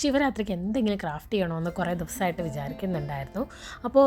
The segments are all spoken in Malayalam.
ശിവരാത്രിക്ക് എന്തെങ്കിലും ക്രാഫ്റ്റ് ചെയ്യണമെന്ന് കുറേ ദിവസമായിട്ട് വിചാരിക്കുന്നുണ്ടായിരുന്നു. അപ്പോൾ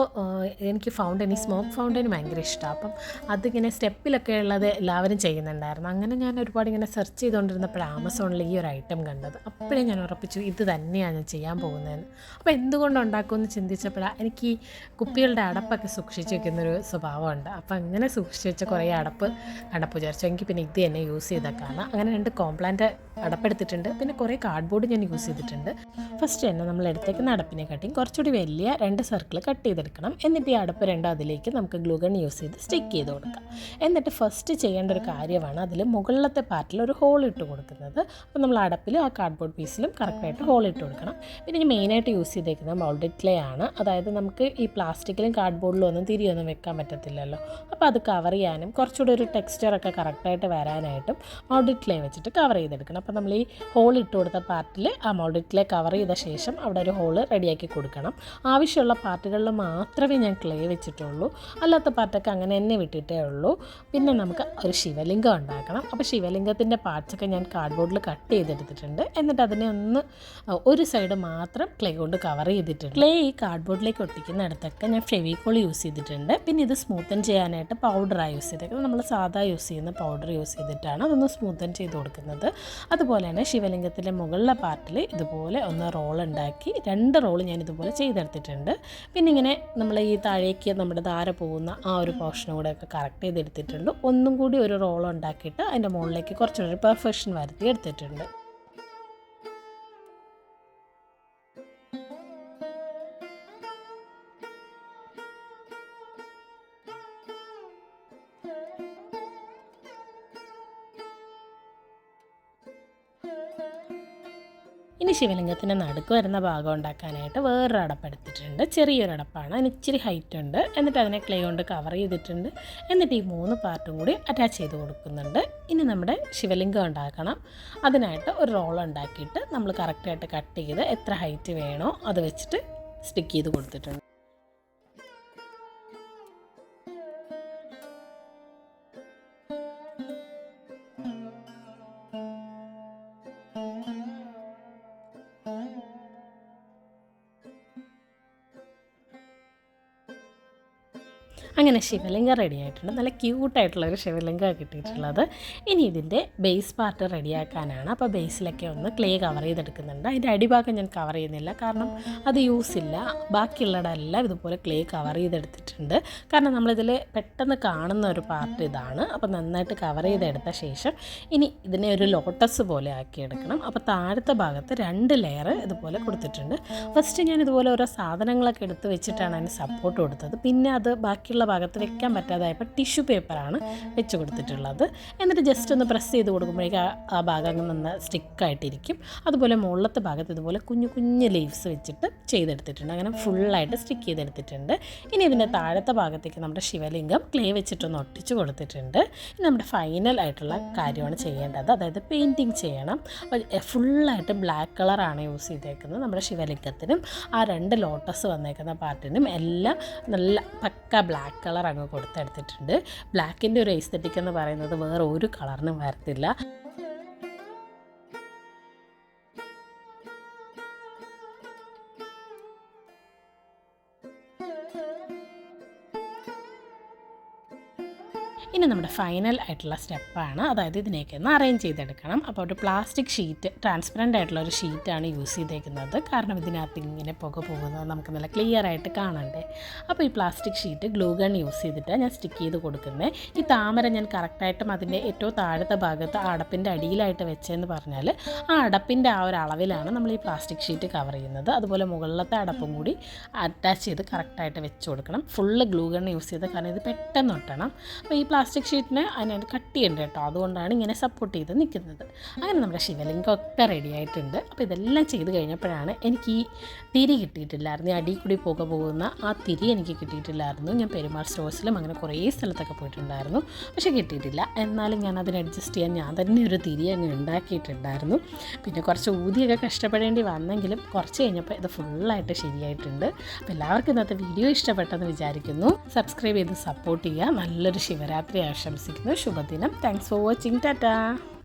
എനിക്ക് ഫൗണ്ടൻ ഈ സ്മോക്ക് ഫൗണ്ടൻ ഭയങ്കര ഇഷ്ടമാണ് അപ്പം അതിങ്ങനെ സ്റ്റെപ്പിലൊക്കെ ഉള്ളത് എല്ലാവരും ചെയ്യുന്നുണ്ടായിരുന്നു. അങ്ങനെ ഞാൻ ഒരുപാട് ഇങ്ങനെ സെർച്ച് ചെയ്തുകൊണ്ടിരുന്നപ്പോൾ ആമസോണിൽ ഈ ഒരു ഐറ്റം കണ്ടത്. അപ്പോഴേ ഞാൻ ഉറപ്പിച്ചു ഇത് തന്നെയാണ് ഞാൻ ചെയ്യാൻ പോകുന്നതെന്ന്. അപ്പോൾ എന്തുകൊണ്ട് ഉണ്ടാക്കുമെന്ന് ചിന്തിച്ചപ്പോഴാണ് എനിക്ക് ഈ കുപ്പികളുടെ അടപ്പൊക്കെ സൂക്ഷിച്ച് വെക്കുന്നൊരു സ്വഭാവമുണ്ട്. അപ്പോൾ അങ്ങനെ സൂക്ഷിച്ച് വെച്ച കുറേ അടപ്പ് കണ്ടപ്പോൾ വിചാരിച്ചു എനിക്ക് പിന്നെ ഇത് തന്നെ യൂസ് ചെയ്തേക്കാണ് അങ്ങനെ രണ്ട് കോംപ്ലാന്റ് അടപ്പെടുത്തിട്ടുണ്ട് പിന്നെ കുറേ കാർഡ്ബോർഡ് ഞാൻ യൂസ് ചെയ്തിട്ടുണ്ട്. ഫസ്റ്റ് തന്നെ നമ്മൾ എടുത്തേക്കുന്ന അടപ്പിനെ കാട്ടിയും കുറച്ചുകൂടി വലിയ രണ്ട് സർക്കിൾ കട്ട് ചെയ്തെടുക്കണം. എന്നിട്ട് ഈ അടപ്പ് രണ്ടും അതിലേക്ക് നമുക്ക് ഗ്ലൂഗൺ യൂസ് ചെയ്ത് സ്റ്റിക്ക് ചെയ്ത് കൊടുക്കാം. എന്നിട്ട് ഫസ്റ്റ് ചെയ്യേണ്ട ഒരു കാര്യമാണ് അതിൽ മുകളിലത്തെ പാർട്ടിൽ ഒരു ഹോൾ ഇട്ട് കൊടുക്കുന്നത്. അപ്പോൾ നമ്മൾ അടപ്പിലും ആ കാർഡ്ബോർഡ് പീസിലും കറക്റ്റായിട്ട് ഹോൾ ഇട്ട് കൊടുക്കണം. പിന്നെ ഇനി മെയിനായിട്ട് യൂസ് ചെയ്തേക്കുന്നത് മൗൾഡഡ് ക്ലേ ആണ്. അതായത് നമുക്ക് ഈ പ്ലാസ്റ്റിക്കിലും കാർഡ്ബോർഡിലും ഒന്നും തിരിയൊന്നും വെക്കാൻ പറ്റത്തില്ലല്ലോ. അപ്പോൾ അത് കവർ ചെയ്യാനും കുറച്ചുകൂടി ഒരു ടെക്സ്ചറൊക്കെ കറക്റ്റായിട്ട് വരാനായിട്ടും മൗൾഡഡ് ക്ലേ വെച്ചിട്ട് കവർ ചെയ്തെടുക്കണം. അപ്പോൾ നമ്മൾ ഈ ഹോൾ ഇട്ട് കൊടുത്ത പാർട്ടിൽ ആ മൗൾഡഡ് ക്ലേ കവർ ചെയ്ത ശേഷം അവിടെ ഒരു ഹോൾ റെഡിയാക്കി കൊടുക്കണം. ആവശ്യമുള്ള പാർട്ടുകളിൽ മാത്രമേ ഞാൻ ക്ലേ വെച്ചിട്ടുള്ളൂ. അല്ലാത്ത പാർട്ടൊക്കെ അങ്ങനെ തന്നെ വിട്ടിട്ടേ ഉള്ളൂ. പിന്നെ നമുക്ക് ഒരു ശിവലിംഗം ഉണ്ടാക്കണം. അപ്പോൾ ശിവലിംഗത്തിന്റെ പാർട്സൊക്കെ ഞാൻ കാർഡ്ബോർഡിൽ കട്ട് ചെയ്തെടുത്തിട്ടുണ്ട്. എന്നിട്ട് അതിനെ ഒന്ന് ഒരു സൈഡ് മാത്രം ക്ലേ കൊണ്ട് കവർ ചെയ്തിട്ടുണ്ട്. ക്ലേ ഈ കാർഡ്ബോർഡിലേക്ക് ഒട്ടിക്കുന്നിടത്തൊക്കെ ഞാൻ ഫെവിക്കോൾ യൂസ് ചെയ്തിട്ടുണ്ട്. പിന്നെ ഇത് സ്മൂത്തൻ ചെയ്യാനായിട്ട് പൗഡറാണ് യൂസ് ചെയ്തേക്കുന്നത്. നമ്മൾ സാധാ യൂസ് ചെയ്യുന്ന പൗഡർ യൂസ് ചെയ്തിട്ടാണ് അതൊന്ന് സ്മൂത്തൻ ചെയ്ത് കൊടുക്കുന്നത്. അതുപോലെ തന്നെ ശിവലിംഗത്തിന്റെ മുകളിലെ പാർട്ടിൽ ഇതുപോലെ ഒന്ന് റോൾ ഉണ്ടാക്കി രണ്ട് റോൾ ഞാൻ ഇതുപോലെ ചെയ്തെടുത്തിട്ടുണ്ട്. പിന്നെ ഇങ്ങനെ നമ്മൾ ഈ താഴേക്ക് നമ്മുടെ ധാര പോകുന്ന ആ ഒരു പോർഷനും കൂടെ ഒക്കെ കറക്റ്റ് ചെയ്തെടുത്തിട്ടുണ്ട്. ഒന്നും കൂടി ഒരു റോൾ ഉണ്ടാക്കിയിട്ട് അതിന്റെ മുകളിലേക്ക് കുറച്ചുകൂടി പെർഫെക്ഷൻ വരുത്തി എടുത്തിട്ടുണ്ട്. ഇനി ശിവലിംഗത്തിന്റെ നടുക്ക് വരുന്ന ഭാഗം ഉണ്ടാക്കാനായിട്ട് വേറൊരു അടപ്പെടുത്തിട്ടുണ്ട് ചെറിയൊരു അടപ്പാണ്. അതിന് ഇച്ചിരി ഹൈറ്റ് ഉണ്ട്. എന്നിട്ട് അതിനെ ക്ലേ കൊണ്ട് കവർ ചെയ്തിട്ടുണ്ട്. എന്നിട്ട് ഈ മൂന്ന് പാർട്ടും കൂടി അറ്റാച്ച് ചെയ്ത് കൊടുക്കുന്നുണ്ട്. ഇനി നമ്മുടെ ശിവലിംഗം ഉണ്ടാക്കണം. അതിനായിട്ട് ഒരു റോൾ ഉണ്ടാക്കിയിട്ട് നമ്മൾ കറക്റ്റായിട്ട് കട്ട് ചെയ്ത് എത്ര ഹൈറ്റ് വേണോ അത് വെച്ചിട്ട് സ്റ്റിക്ക് ചെയ്ത് കൊടുത്തിട്ടുണ്ട്. അങ്ങനെ ശിവലിംഗം റെഡി ആയിട്ടുണ്ട്. നല്ല ക്യൂട്ടായിട്ടുള്ള ഒരു ശിവലിംഗമാണ് കിട്ടിയിട്ടുള്ളത്. ഇനി ഇതിന്റെ ബേസ് പാർട്ട് റെഡിയാക്കാനാണ് അപ്പോൾ ബേസിലൊക്കെ ഒന്ന് ക്ലേ കവർ ചെയ്തെടുക്കുന്നുണ്ട്. അതിന്റെ അടിഭാഗം ഞാൻ കവർ ചെയ്യുന്നില്ല. കാരണം അത് യൂസ് ഇല്ല. ബാക്കിയുള്ളതെല്ലാം ഇതുപോലെ ക്ലേ കവർ ചെയ്തെടുത്തിട്ടുണ്ട്. കാരണം നമ്മളിതിൽ പെട്ടെന്ന് കാണുന്ന ഒരു പാർട്ട് ഇതാണ്. അപ്പോൾ നന്നായിട്ട് കവർ ചെയ്തെടുത്ത ശേഷം ഇനി ഇതിനെ ഒരു ലോട്ടസ് പോലെ ആക്കിയെടുക്കണം. അപ്പോൾ താഴത്തെ ഭാഗത്ത് രണ്ട് ലെയർ ഇതുപോലെ കൊടുത്തിട്ടുണ്ട്. ഫസ്റ്റ് ഞാൻ ഇതുപോലെ ഓരോ സാധനങ്ങളൊക്കെ എടുത്ത് വെച്ചിട്ടാണ് അതിന് സപ്പോർട്ട് കൊടുത്തത്. പിന്നെ അത് ബാക്കിയുള്ള ഭാഗത്ത് വെക്കാൻ പറ്റാതായപ്പോൾ ടിഷ്യൂ പേപ്പറാണ് വെച്ച് കൊടുത്തിട്ടുള്ളത്. എന്നിട്ട് ജസ്റ്റ് ഒന്ന് പ്രസ് ചെയ്ത് കൊടുക്കുമ്പോഴേക്കും ആ- ഭാഗം നിന്ന് സ്റ്റിക്കായിട്ടിരിക്കും. അതുപോലെ മുകളിലത്തെ ഭാഗത്ത് ഇതുപോലെ കുഞ്ഞു കുഞ്ഞു ലീവ്സ് വെച്ചിട്ട് ചെയ്തെടുത്തിട്ടുണ്ട്. അങ്ങനെ ഫുള്ളായിട്ട് സ്റ്റിക്ക് ചെയ്തെടുത്തിട്ടുണ്ട്. ഇനി ഇതിന്റെ താഴത്തെ ഭാഗത്തേക്ക് നമ്മുടെ ശിവലിംഗം ക്ലേ വെച്ചിട്ടൊന്ന് ഒട്ടിച്ച് കൊടുത്തിട്ടുണ്ട്. ഇനി നമ്മുടെ ഫൈനൽ ആയിട്ടുള്ള കാര്യമാണ് ചെയ്യേണ്ടത്. അതായത് പെയിന്റിങ് ചെയ്യണം. ഫുള്ളായിട്ട് ബ്ലാക്ക് കളറാണ് യൂസ് ചെയ്തേക്കുന്നത് നമ്മുടെ ശിവലിംഗത്തിനും ആ രണ്ട് ലോട്ടസ് വന്നേക്കുന്ന പാർട്ടിനും എല്ലാം നല്ല പക്ക ബ്ലാക്ക് കളർ അങ്ങ് കൊടുത്തെടുത്തിട്ടുണ്ട്. ബ്ലാക്കിന്റെ ഒരു എസ്തറ്റിക് എന്ന് പറയുന്നത് വേറെ ഒരു കളറിനും വരത്തില്ല. ഇനി നമ്മുടെ ഫൈനൽ ആയിട്ടുള്ള സ്റ്റെപ്പാണ്. അതായത് ഇതിനെയൊക്കെ ഒന്ന് അറേഞ്ച് ചെയ്തെടുക്കണം. അപ്പോൾ ഒരു പ്ലാസ്റ്റിക് ഷീറ്റ് ട്രാൻസ്പെറന്റ് ആയിട്ടുള്ള ഒരു ഷീറ്റാണ് യൂസ് ചെയ്തേക്കുന്നത്. കാരണം ഇതിനകത്ത് ഇങ്ങനെ പുക പോകുന്നത് നമുക്ക് നല്ല ക്ലിയർ ആയിട്ട് കാണണ്ടേ. അപ്പോൾ ഈ plastic sheet glue gun use ചെയ്തിട്ട് ഞാൻ സ്റ്റിക്ക് ചെയ്ത് കൊടുക്കുന്നത് ഈ താമര ഞാൻ കറക്റ്റായിട്ടും അതിന്റെ ഏറ്റവും താഴത്തെ ഭാഗത്ത് ആ അടപ്പിന്റെ അടിയിലായിട്ട് വെച്ചതെന്ന് പറഞ്ഞാൽ ആ അടപ്പിന്റെ ആ ഒരു അളവിലാണ് നമ്മൾ ഈ പ്ലാസ്റ്റിക് ഷീറ്റ് കവർ ചെയ്യുന്നത്. അതുപോലെ മുകളിലത്തെ അടപ്പും കൂടി അറ്റാച്ച് ചെയ്ത് കറക്റ്റായിട്ട് വെച്ച് കൊടുക്കണം. ഫുള്ള് ഗ്ലൂ ഗൺ യൂസ് ചെയ്ത് കാരണം ഇത് പെട്ടെന്ന് ഒട്ടണം. അപ്പോൾ ഈ പ്ലാസ്റ്റിക് ഷീറ്റിന് അതിനൊരു കട്ടിയുണ്ട് കേട്ടോ. അതുകൊണ്ടാണ് ഇങ്ങനെ സപ്പോർട്ട് ചെയ്ത് നിൽക്കുന്നത് അങ്ങനെ നമ്മുടെ ശിവലിംഗം ഒക്കെ റെഡി ആയിട്ടുണ്ട്. അപ്പോൾ ഇതെല്ലാം ചെയ്ത് കഴിഞ്ഞപ്പോഴാണ് എനിക്ക് ഈ തിരി കിട്ടിയിട്ടില്ലായിരുന്നു. അടിയിൽ കൂടി പുക പോകുന്ന ആ തിരി എനിക്ക് കിട്ടിയിട്ടില്ലായിരുന്നു. ഞാൻ പെരുമാൾ സ്റ്റോഴ്സിലും അങ്ങനെ കുറേ സ്ഥലത്തൊക്കെ പോയിട്ടുണ്ടായിരുന്നു. പക്ഷേ കിട്ടിയിട്ടില്ല. എന്നാലും ഞാൻ അതിന് അഡ്ജസ്റ്റ് ചെയ്യാൻ ഞാൻ തന്നെ ഒരു തിരി അങ്ങ് ഉണ്ടാക്കിയിട്ടുണ്ടായിരുന്നു. പിന്നെ കുറച്ച് ഊതിയൊക്കെ കഷ്ടപ്പെടേണ്ടി വന്നെങ്കിലും കുറച്ച് കഴിഞ്ഞപ്പോൾ ഇത് ഫുള്ളായിട്ട് ശരിയായിട്ടുണ്ട്. അപ്പോൾ എല്ലാവർക്കും ഇന്നത്തെ വീഡിയോ ഇഷ്ടപ്പെട്ടെന്ന് വിചാരിക്കുന്നു. സബ്സ്ക്രൈബ് ചെയ്ത് സപ്പോർട്ട് ചെയ്യുക. നല്ലൊരു ശിവരാത്രി ആശംസിക്കുന്നു. ശുഭദിനം. Thanks for watching Tata